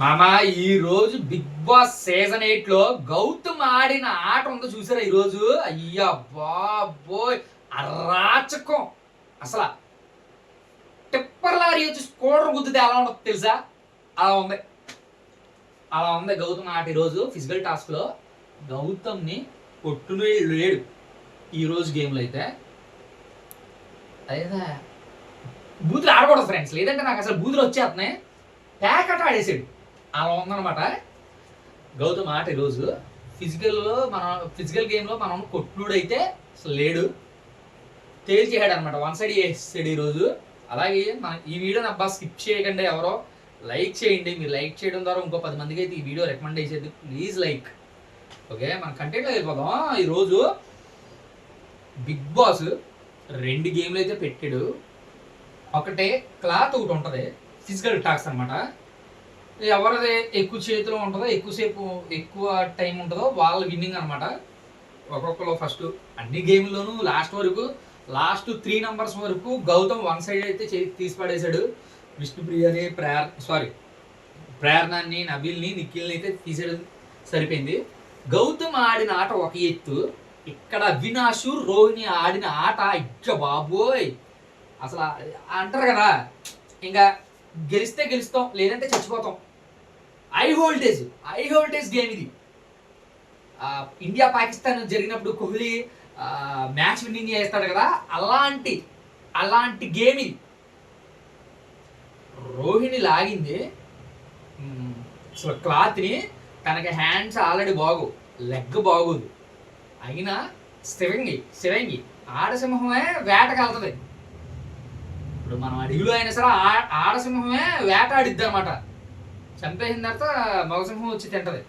మామ ఈ రోజు బిగ్ బాస్ సీజన్ ఎయిట్లో గౌతమ్ ఆడిన ఆట ఉందో చూసారా ఈ రోజు? అయ్యా బాబోయ్ అరాచకం. అసలు టిప్పర్ లారీ వచ్చి స్కూటర్ గుద్దితే ఎలా ఉండదు తెలుసా? అలా ఉంది. అలా ఉంది గౌతమ్ ఆట ఈరోజు ఫిజికల్ టాస్క్లో. గౌతమ్ని కొట్టునే లేడు ఈరోజు గేమ్లో అయితే. అయితే బూతులు ఆడకూడదు ఫ్రెండ్స్ లేదంటే నాకు అసలు బూతులు వచ్చేస్తున్నాయి. ప్యాకెట్ ఆడేసాడు. అలా ఉందన్నమాట. గౌతమ్ ఆట ఈరోజు ఫిజికల్లో మన ఫిజికల్ గేమ్లో మనం కొట్లుడైతే అసలు లేడు. తేల్చేసాడు అనమాట వన్ సైడ్ వేసాడు ఈరోజు. అలాగే మన ఈ వీడియోని అబ్బా స్కిప్ చేయకండి ఎవరో. లైక్ చేయండి మీరు లైక్ చేయడం ద్వారా ఇంకో పది మందికి అయితే ఈ వీడియో రికమెండ్ చేసేది ప్లీజ్ లైక్ ఓకే మన కంటెంట్లో వెళ్ళిపోదాం. ఈరోజు బిగ్ బాస్ రెండు గేమ్లు అయితే పెట్టాడు. ఒకటే క్లాత్ ఒకటి ఉంటుంది. ఫిజికల్ టాక్స్ అనమాట ఎవరిది ఎక్కువ చేతిలో ఉంటుందో ఎక్కువసేపు ఎక్కువ టైం ఉంటుందో వాళ్ళ విన్నింగ్ అనమాట ఒక్కొక్కరు ఫస్ట్ అన్ని గేమ్లోనూ లాస్ట్ వరకు లాస్ట్ త్రీ నంబర్స్ వరకు గౌతమ్ వన్ సైడ్ అయితే చే- తీసి పడేశాడు. విష్ణుప్రియని ప్రేర్ సారీ ప్రేరణని నబిల్ని నిఖిల్ని అయితే తీసేయడం సరిపోయింది. గౌతమ్ ఆడిన ఆట ఒక ఎత్తు. ఇక్కడ అవినాష్ రోహిణి ఆడిన ఆట ఇచ్చ బాబోయ్! అసలు అంటారు కదా ఇంకా గెలిస్తే గెలుస్తాం లేదంటే చచ్చిపోతాం. High voltage high voltage game ఇది. ఇండియా పాకిస్తాన్ జరిగినప్పుడు కోహ్లీ మ్యాచ్ విన్నింగ్ చేస్తాడు కదా అలాంటి అలాంటి గేమ్ ఇది. రోహిణి లాగింది. అసలు క్లాత్ని తనకి హ్యాండ్స్ ఆల్రెడీ బాగు లెగ్ బాగోదు. అయినా శివంగి శివంగి ఆడసింహమే వేటకెళ్తుంది ఇప్పుడు మనం అడవిలో అయినా సరే ఆ- ఆడసింహమే వేటాడిద్ది అనమాట చంపేసిన తర్వాత మగసింహం వచ్చి తింటది.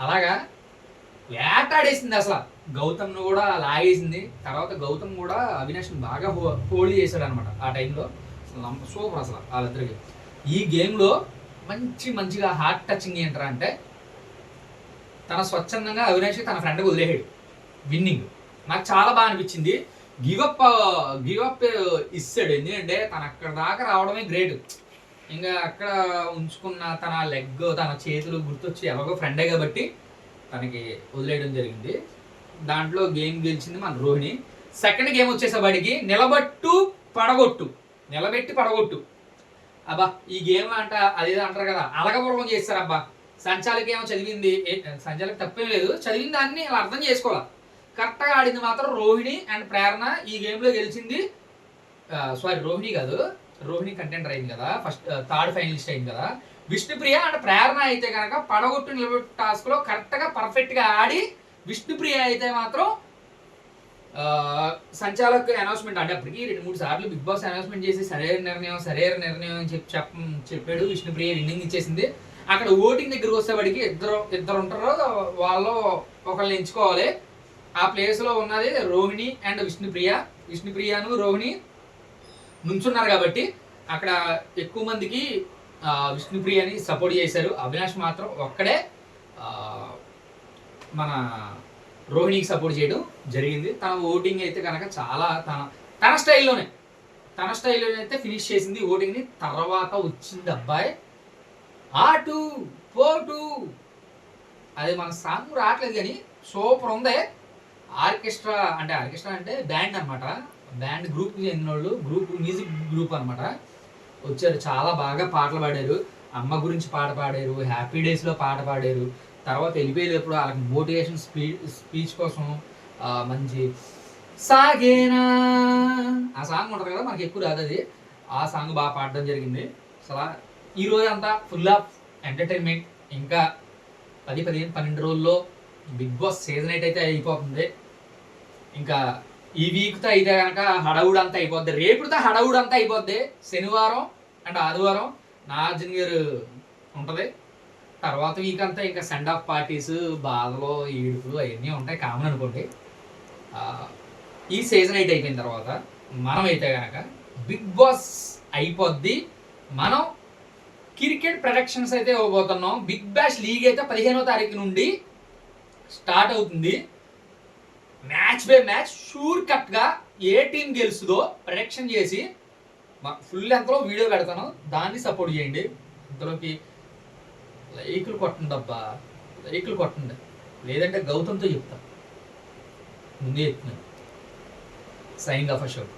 అలాగా? వేటాడేసింది అసలు. గౌతమ్ను కూడా లాగేసింది. తర్వాత గౌతమ్ కూడా అవినాష్ని బాగా హో- హోల్డ్ చేశాడు అనమాట ఆ టైంలో. సూపర్ అసలు వాళ్ళిద్దరికి. ఈ గేమ్లో మంచి మంచిగా హార్ట్ టచింగ్ ఏంటరా అంటే తన స్వచ్ఛందంగా అవినాష్ తన ఫ్రెండ్కి వదిలేసాడు విన్నింగ్. నాకు చాలా బాగా అనిపించింది. గివప్ గివప్ ఇస్తాడు. ఎందుకంటే తను అక్కడ దాకా రావడమే గ్రేట్. ఇంకా అక్కడ ఉంచుకున్న తన లెగ్ తన చేతులు గుర్తొచ్చి ఎలాగో ఫ్రెండే కాబట్టి తనకి వదిలేయడం జరిగింది. దాంట్లో గేమ్ గెలిచింది మన రోహిణి. సెకండ్ గేమ్ వచ్చేసేవాడికి నిలబట్టు పడగొట్టు. నిలబెట్టి పడగొట్టు. అబ్బా ఈ గేమ్ అంట అదేదో అంటారు కదా అలగపూర్వం చేస్తారు అబ్బా సంచాలకి ఏమో చదివింది సంచాలకి తప్పేం లేదు. చదివిన దాన్ని ఇలా అర్థం చేసుకోవాలి? కరెక్ట్గా ఆడింది మాత్రం రోహిణి అండ్ ప్రేరణ. ఈ గేమ్లో గెలిచింది సారీ రోహిణి కాదు. రోహిణి కంటెంటర్ అయింది కదా ఫస్ట్ థర్డ్ ఫైనలిస్ట్ అయింది కదా. విష్ణుప్రియ అండ్ ప్రేరణ అయితే కనుక పడగొట్టు నిలబెట్టు టాస్క్లో కరెక్ట్గా పర్ఫెక్ట్గా ఆడి విష్ణుప్రియ అయితే మాత్రం సంచాలక అనౌన్స్మెంట్ అంటే అప్పటికి రెండు మూడు సార్లు బిగ్ బాస్ అనౌన్స్మెంట్ చేసి సరైన నిర్ణయం సరైన నిర్ణయం అని చెప్పి చెప్ప చెప్పాడు విష్ణుప్రియ రిన్నింగ్ ఇచ్చేసింది. అక్కడ ఓటింగ్ దగ్గరకు వచ్చేవాడికి ఇద్దరు ఇద్దరు ఉంటారు వాళ్ళు ఒకళ్ళని ఎంచుకోవాలి. ఆ ప్లేస్లో ఉన్నది రోహిణి అండ్ విష్ణుప్రియ. విష్ణుప్రియను రోహిణి నుంచున్నారు కాబట్టి అక్కడ ఎక్కువ మందికి విష్ణుప్రియ విష్ణుప్రియని సపోర్ట్ చేశారు. అవినాష్ మాత్రం ఒక్కడే మన రోహిణికి సపోర్ట్ చేయడం జరిగింది. తన ఓటింగ్ అయితే కనుక చాలా తన తన స్టైల్లోనే తన స్టైల్లోనే అయితే ఫినిష్ చేసింది ఓటింగ్ని తర్వాత వచ్చింది అబ్బాయి ఆటు పోటు. అది మన సాంగ్ రావట్లేదు కానీ సూపర్ ఉంది. ఆర్కెస్ట్రా అంటే ఆర్కెస్ట్రా అంటే బ్యాండ్ అన్నమాట. బ్యాండ్ గ్రూప్ చెందిన వాళ్ళు గ్రూప్ మ్యూజిక్ గ్రూప్ అన్నమాట. వచ్చారు చాలా బాగా పాటలు పాడారు. అమ్మ గురించి పాట పాడారు హ్యాపీ డేస్లో పాట పాడారు. తర్వాత వెళ్ళిపోయేటప్పుడు వాళ్ళకి మోటివేషన్ స్పీ స్పీచ్ కోసం మంచి సాగేనా? ఆ సాంగ్ ఉంటుంది కదా మనకి ఎక్కువ రాదు అది. ఆ సాంగ్ బాగా పాడడం జరిగింది. అసలు ఈ రోజు అంతా ఫుల్ ఆఫ్ ఎంటర్టైన్మెంట్ ఇంకా పది పదిహేను పన్నెండు రోజుల్లో బిగ్ బాస్ సీజన్ ఎయిట్ అయితే అయిపోతుంది. ఇంకా ఈ వీక్తో అయితే కనుక హడవుడు అంతా అయిపోద్ది. రేపుతో హడవుడు అంతా అయిపోద్ది. శనివారం అండ్ ఆదివారం నాగార్జున గారు ఉంటుంది. తర్వాత వీక్ అంతా ఇంకా సెండ్ ఆఫ్ పార్టీస్ బాధలు ఈడుపులు అవన్నీ ఉంటాయి కామన్ అనుకోండి. ఈ సీజన్ ఎయిట్ అయిపోయిన తర్వాత మనం అయితే కనుక బిగ్ బాస్ అయిపోద్ది. మనం క్రికెట్ ప్రొడక్షన్స్ అయితే ఇవ్వబోతున్నాం. బిగ్ బాష్ లీగ్ అయితే పదిహేనో తారీఖు నుండి స్టార్ట్ అవుతుంది. మ్యాచ్ బై మ్యాచ్ షూర్ కట్గా ఏ టీం గెలుస్తుందో ప్రొడక్షన్ చేసి ఫుల్ ఎంతలో వీడియో పెడతాను. దాన్ని సపోర్ట్ చేయండి. ఇంతలోకి లైకులు కొట్టండి అబ్బా. లైకులు కొట్టండి. లేదంటే గౌతంతో చెప్తా. ముందే చెప్తున్నాను. Sign off Ashok.